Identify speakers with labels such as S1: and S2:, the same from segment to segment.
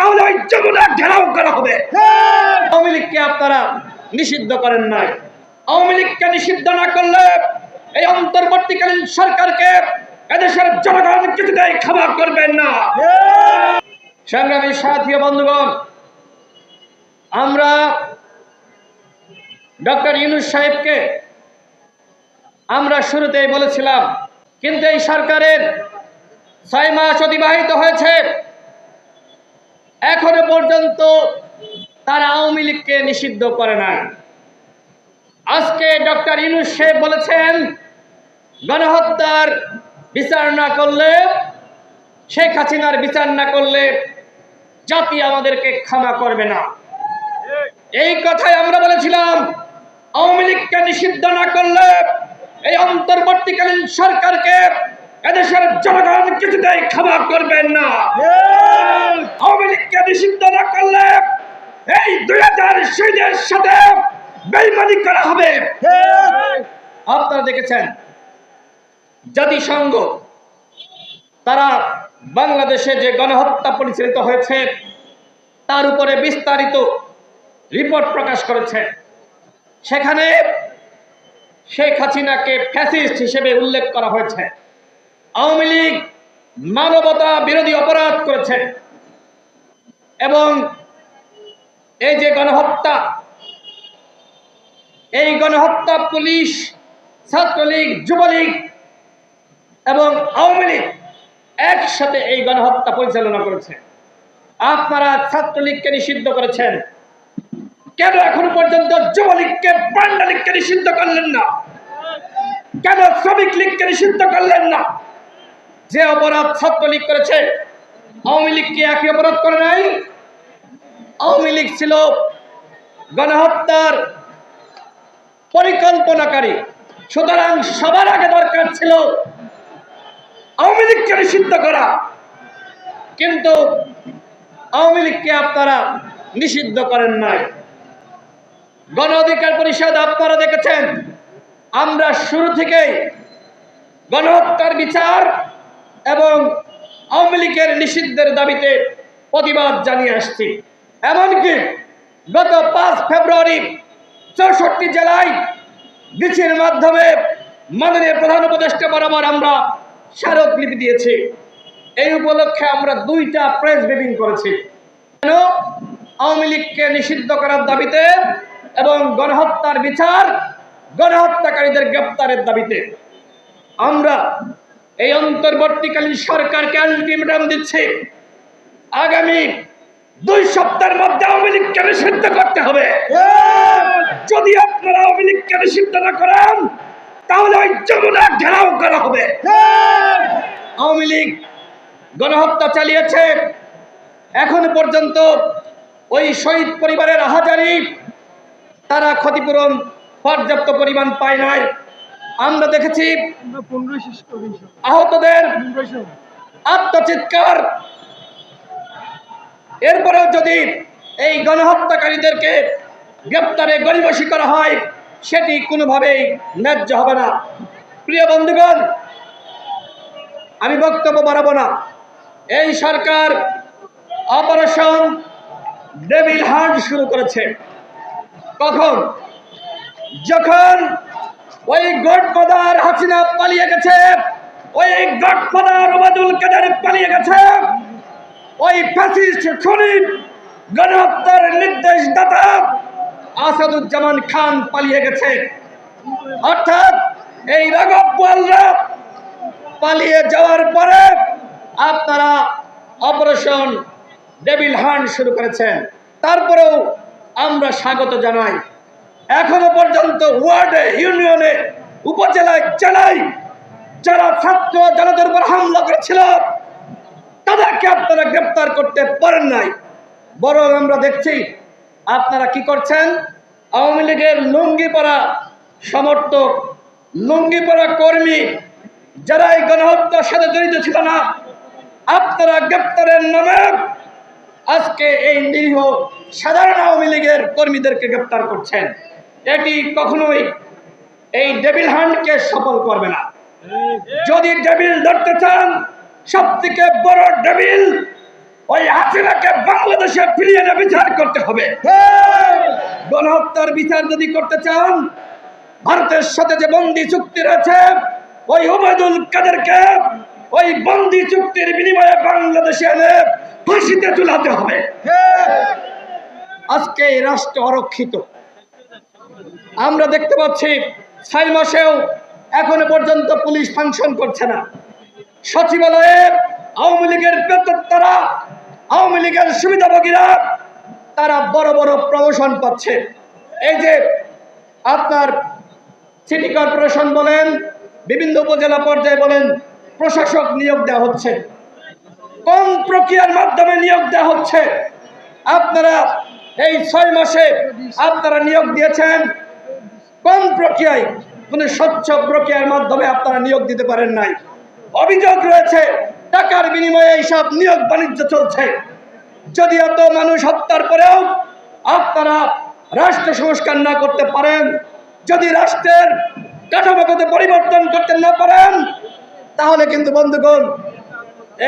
S1: তাহলে ওই যমুনা ঘেরাও করা হবে। আওয়ামী লীগকে আপনারা নিষিদ্ধ করেন নাই। আওয়ামী লীগকে নিষিদ্ধ না করলে এই অন্তর্বর্তীকালীন সরকারকে এদেশের জনগণ কিছুতেই ক্ষমা করবেন না। সংগ্রামী সাথী বন্ধুগণ আমরা ডক্টর ইউনুস সাহেবকে আমরা শুরুতেই বলেছিলাম কিন্তু এই সরকারের ছয় মাস অতিবাহিত হয়েছে। এখনও পর্যন্ত তারা আওয়ামী লীগকে নিষিদ্ধ করে নাই। আজকে ডক্টর ইউনুস সাহেব বলেছেন, গণহত্যার বিচার না করলে, শেখ হাসিনার বিচার না করলে জাতি আমাদেরকে ক্ষমা করবে না। এই কথাই আমরা বলেছিলাম, আওয়ামী লীগকে নিষিদ্ধ না করলে এই অন্তর্বর্তীকালীন সরকারকে এদেশের জনগণ কিছুতেই ক্ষমা করবেন না। আওয়ামী লীগকে নিষিদ্ধ না করলে এই দুই হাজার শহীদের সাথে বেইমানি করা হবে। আপনারা দেখেছেন জাতিসংঘ তারা বাংলাদেশে যে গণহত্যা পরিচালিত হয়েছে তার উপরে বিস্তারিত রিপোর্ট প্রকাশ করেছে। সেখানে শেখ হাসিনাকে ফ্যাসিস্ট হিসেবে উল্লেখ করা হয়েছে। আওয়ামী লীগ মানবতা বিরোধী অপরাধ করেছে এবং এই যে গণহত্যা, এই গণহত্যা পুলিশ, ছাত্রলীগ, যুবলীগ এবং আওয়ামী লীগ একসাথে এই গণহত্যা পরিচালনা করেছে। আপনারা ছাত্রলীগকে নিষিদ্ধ করেছেন। কেন এখনও পর্যন্ত যুবলীগকে পান্ডা লীগকে নিষিদ্ধ করলেন না? কেন শ্রমিক লীগকে নিষিদ্ধ করলেন না? যে অপরাধ ছাত্রলীগ করেছে, আওয়ামী লীগ কি একই অপরাধ করে নাই। আওয়ামী লীগ ছিল গণহত্যার পরিকল্পনাকারী। সুতরাং সবার আগে দরকার ছিল আওয়ামী লীগকে নিষিদ্ধ করা। কিন্তু আওয়ামী লীগকে আপনারা নিষিদ্ধ করেন নাই। গণ অধিকার পরিষদ আপনারা দেখেছেন, আমরা শুরু থেকেই গণহত্যার বিচার এবং আওয়ামী লীগের নিষিদ্ধের দাবিতে প্রতিবাদ জানিয়ে আসছি। এমনকি গত পাঁচ ফেব্রুয়ারি চৌষট্টি জেলায় মিছির মাধ্যমে মাননীয় প্রধান উপদেষ্টা বরাবর আমরা স্মারকলিপি দিয়েছি। এই উপলক্ষে আমরা দুইটা প্রেস ব্রিফিং করেছি। কেন? আওয়ামী লীগকে নিষিদ্ধ করার দাবিতে এবং গণহত্যার বিচার গণহত্যাকারীদের গ্রেপ্তারের দাবিতে। আমরা এই অন্তর্বর্তীকালীন সরকারকে আলটিমেটাম দিচ্ছে। আগামী দুই সপ্তাহের মধ্যে আওয়ামী লীগকে নিষিদ্ধ করতে হবে। যদি আপনারা আওয়ামী লীগকে নিষিদ্ধ না করেন, তাহলে ওই যমুনা ঘেরাও করা হবে। আওয়ামী লীগ গণহত্যা চালিয়েছে। এখন পর্যন্ত ওই শহীদ পরিবারের হাজারি তারা ক্ষতিপূরণ পর্যাপ্ত পরিমাণ পায় নাই। আমরা দেখেছি আহতদের আত্মচিৎকার। এরপরেও যদি এই গণহত্যাকারীদেরকে গ্রেপ্তারে গরিবসী করা হয় সেটি কোনোভাবেই ন্যায্য হবে না। প্রিয় বন্ধুগণ আমি বক্তব্য বাড়াবো না। এই সরকার অপারেশন ডেভিল হান্ট শুরু করেছে। কখন? যখন ওই গডফাদার হাসিনা পালিয়ে গেছে। ওই গডফাদার ওবাদুল কাদের পালিয়ে গেছে। ওই ফ্যাসিস্ট খুনি গণহত্যার নির্দেশদাতা আসাদুজ্জামান খান পালিয়ে গেছে। অর্থাৎ এই রাঘব বোয়ালরা পালিয়ে যাওয়ার পরে আপনারা অপারেশন ডেভিল হান্ট শুরু করেছেন। তারপরেও আমরা স্বাগত জানাই। এখনও পর্যন্ত ওয়ার্ডে, ইউনিয়নে, উপজেলায়, জেলায় যারা ছাত্র জনতার উপর হামলা করেছিল, তাদেরকে আপনারা গ্রেপ্তার করতে পারেন নাই। বরং আমরা দেখছি আপনারা কি করছেন? আওয়ামী লীগের লুঙ্গি পরা সমর্থক লুঙ্গি পরা কর্মী যারা এই গণহত্যার সাথে জড়িত ছিল না, আপনারা গ্রেপ্তারের নামে আজকে এই নিরীহ সাধারণ আওয়ামী লীগের কর্মীদেরকে গ্রেপ্তার করছেন। এটি কখনোই এই ডেভিল হান্টকে সফল করবে না। যদি ডেভিল ধরতে চান সব থেকে বড় ডেভিল ওই হাসিনাকে বাংলাদেশে ফিরিয়ে এনে বিচার করতে হবে। গণহত্যার বিচার যদি করতে চান, ভারতের সাথে যে বন্দি চুক্তি রয়েছে ওই ওবায়দুল কাদেরকে ওই বন্দি চুক্তির বিনিময়ে বাংলাদেশে এনে ফাঁসিতে ঝুলাতে হবে। আজকে এই রাষ্ট্র অরক্ষিত। আমরা দেখতে পাচ্ছি ছয় মাসেও এখনও পর্যন্ত পুলিশ ফাংশন করছে না। সচিবালয়ে আওয়ামী লীগের বেতরা আওয়ামী লীগের সুবিধাভোগীরা, তারা বড় বড় প্রমোশন পাচ্ছে। এই যে আপনার সিটি কর্পোরেশন বলেন, বিভিন্ন উপজেলা পর্যায়ে বলেন, প্রশাসক নিয়োগ দেওয়া হচ্ছে। কোন প্রক্রিয়ার মাধ্যমে নিয়োগ দেওয়া হচ্ছে? আপনারা এই ছয় মাসে আপনারা নিয়োগ দিয়েছেন কোন প্রক্রিয়ায়? কোনো স্বচ্ছ প্রক্রিয়ার মাধ্যমে আপনারা নিয়োগ দিতে পারেন নাই। অভিযোগ রয়েছে, টাকার বিনিময়ে এইসব নিয়োগ বাণিজ্য চলছে। যদি এত মানুষ হত্যার পরেও আপনারা রাষ্ট্র সংস্কার না করতে পারেন, যদি রাষ্ট্রের কাঠামোগত পরিবর্তন করতে না পারেন, তাহলে কিন্তু বন্ধুগণ,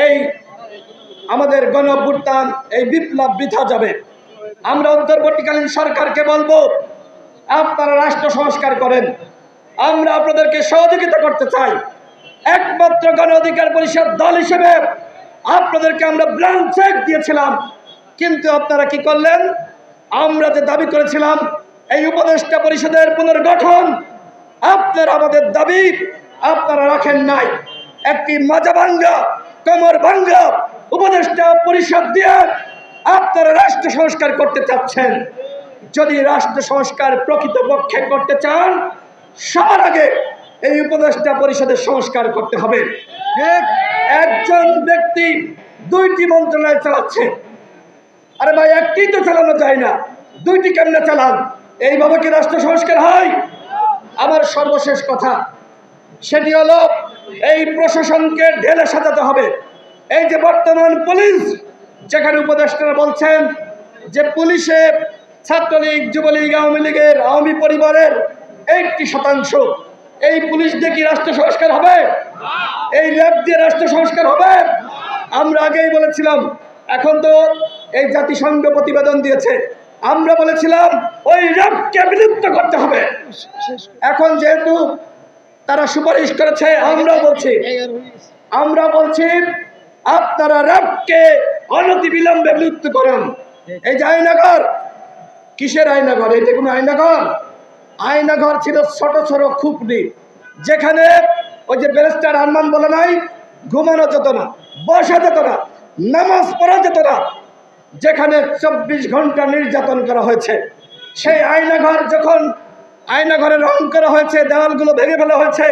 S1: এই আমাদের গণ এই বিপ্লব বৃথা যাবে। আমরা অন্তর্বর্তীকালীন সরকারকে বলব আপনারা রাষ্ট্র সংস্কার করেন। আমরা আপনাদেরকে সহযোগিতা করতে চাই। একমাত্র গণ অধিকার পরিষদ দল হিসেবে আপনাদেরকে আমরা ব্ল্যাঙ্ক চেক দিয়েছিলাম। কিন্তু আপনারা কি করলেন? আমরা যে দাবি করেছিলাম, এই উপদেষ্টা পরিষদের পুনর্গঠন আপনারা আমাদের দাবি, আপনারা রাখেন নাই। একটি মাজা ভাঙ্গা কোমর ভাঙ্গা উপদেষ্টা পরিষদ দিয়ে আপনারা রাষ্ট্র সংস্কার করতে চাচ্ছেন। যদি রাষ্ট্র সংস্কার প্রকৃতপক্ষে করতে চান সবার আগে এই উপদেষ্টা পরিষদের সংস্কার করতে হবে। একজন ব্যক্তি দুইটি মন্ত্রণালয় চালাচ্ছে। আরে ভাই একটি তো চালানো যায় না। দুইটি কেমনে চালান? এইভাবে কি রাষ্ট্র সংস্কার হয়? আমার সর্বশেষ কথা সেটি হলো এই প্রশাসনকে ঢেলে সাজাতে হবে। এই যে বর্তমান পুলিশ যেখানে উপদেষ্টারা বলছেন যে পুলিশে ছাত্রলীগ, যুবলীগ, আওয়ামী লীগের, আওয়ামী পরিবারের এইটি শতাংশ। এই পুলিশ দিয়ে কি রাষ্ট্র সংস্কার হবে? এই র্যাব দিয়ে রাষ্ট্র সংস্কার হবে? আমরা আগেই বলেছিলাম, এখন তো এই জাতিসংঘ প্রতিবেদন দিয়েছে। আমরা বলেছিলাম, ওই র্যাবকে বিলুপ্ত করতে হবে। এখন যেহেতু তারা সুপারিশ করেছে আমরা বলছি আমরা বলছি, আপনারা র্যাবকে অনতি বিলম্বে বিলুপ্ত করুন। এই যে আয়নাঘর কিসের আয়নাঘর? এটা কোনো আয়নাঘর? আয়নাঘর ছিল ছোট ছোট খুপড়ি যেখানে ওই যে ব্যারিস্টার আরমান বলে নাই, ঘুমানো যেত না, বসা যেত না, নামাজ পড়া যেত না, যেখানে চব্বিশ ঘণ্টা নির্যাতন করা হয়েছে। সেই আয়নাঘর যখন আয়নাঘরে রং করা হয়েছে, দেওয়ালগুলো ভেঙে ফেলা হয়েছে,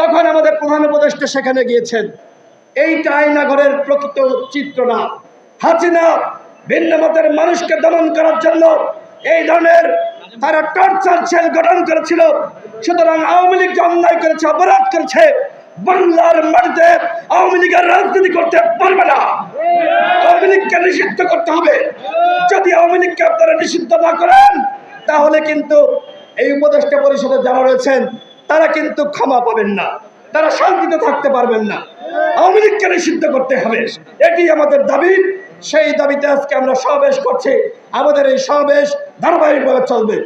S1: তখন আমাদের প্রধান উপদেষ্টা সেখানে গিয়েছেন। এইটা আয়নাঘরের প্রকৃত চিত্র না। হাসিনা ভিন্ন মতের মানুষকে দমন করার জন্য এই ধরনের তারা টর্চার সেল গঠন করেছিল। সুতরাং আওয়ামী লীগ অন্যায় করেছে, অপরাধ করেছে। বাংলার মাটিতে আওয়ামী লীগের রাজনীতি করতে পারবে না। আওয়ামী লীগকে নিষিদ্ধ করতে হবে। যদি আওয়ামী লীগকে আপনারা নিষিদ্ধ না করেন, তাহলে কিন্তু এই উপদেষ্টা পরিষদে যারা রয়েছেন, তারা কিন্তু ক্ষমা পাবেন না। তারা শান্তিতে থাকতে পারবেন না। আওয়ামী লীগকে নিষিদ্ধ করতে হবে। এটি আমাদের দাবি। সেই দাবিতে আজকে আমরা সমাবেশ করছি। আমাদের এই সমাবেশ ধারাবাহিকভাবে চলবে।